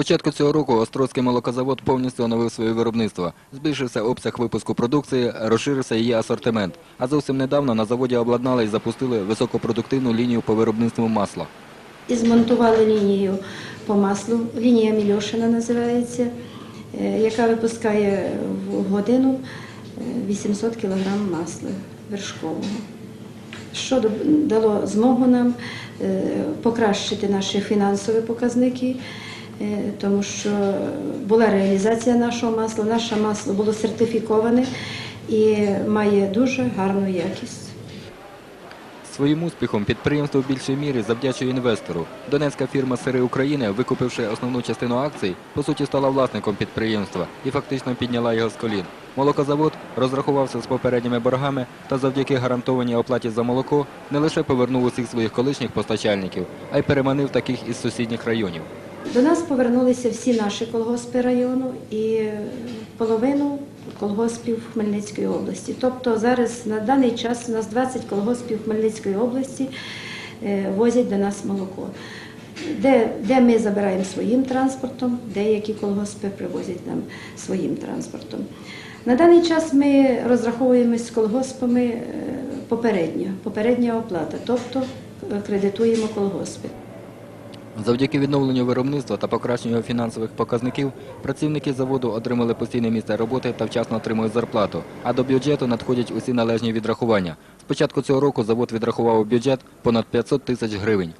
початку цього року Острозький молокозавод повністю оновив своє виробництво. Збільшився обсяг випуску продукції, розширився її асортимент. А зовсім недавно на заводі обладнали і запустили високопродуктивну лінію по виробництву масла. І змонтували лінію по маслу. Лінія Мільошина називається, е, яка випускає в годину е, 800 кг масла вершкового. Що дало змогу нам е, покращити наші фінансові показники, е, тому що була реалізація нашого масла, наше масло було сертифіковане і має дуже гарну якість. Своїм успіхом підприємство в більшій мірі завдячує інвестору. Донецька фірма Сири України, викупивши основну частину акцій, по суті стала власником підприємства і фактично підняла його з колін. Молокозавод розрахувався з попередніми боргами та завдяки гарантованій оплаті за молоко не лише повернув усіх своїх колишніх постачальників, а й переманив таких із сусідніх районів. До нас повернулися всі наші колгоспи району і половину колгоспів Хмельницької області. Тобто зараз на даний час у нас 20 колгоспів Хмельницької області е, возять до нас молоко. Де, де ми забираємо своїм транспортом, деякі колгоспи привозять нам своїм транспортом. На даний час ми розраховуємось з колгоспами е, попередньо, попередня оплата, тобто е, кредитуємо колгоспи. Завдяки відновленню виробництва та покращенню фінансових показників працівники заводу отримали постійне місце роботи та вчасно отримують зарплату, а до бюджету надходять усі належні відрахування. З початку цього року завод відрахував у бюджет понад 500 тисяч гривень.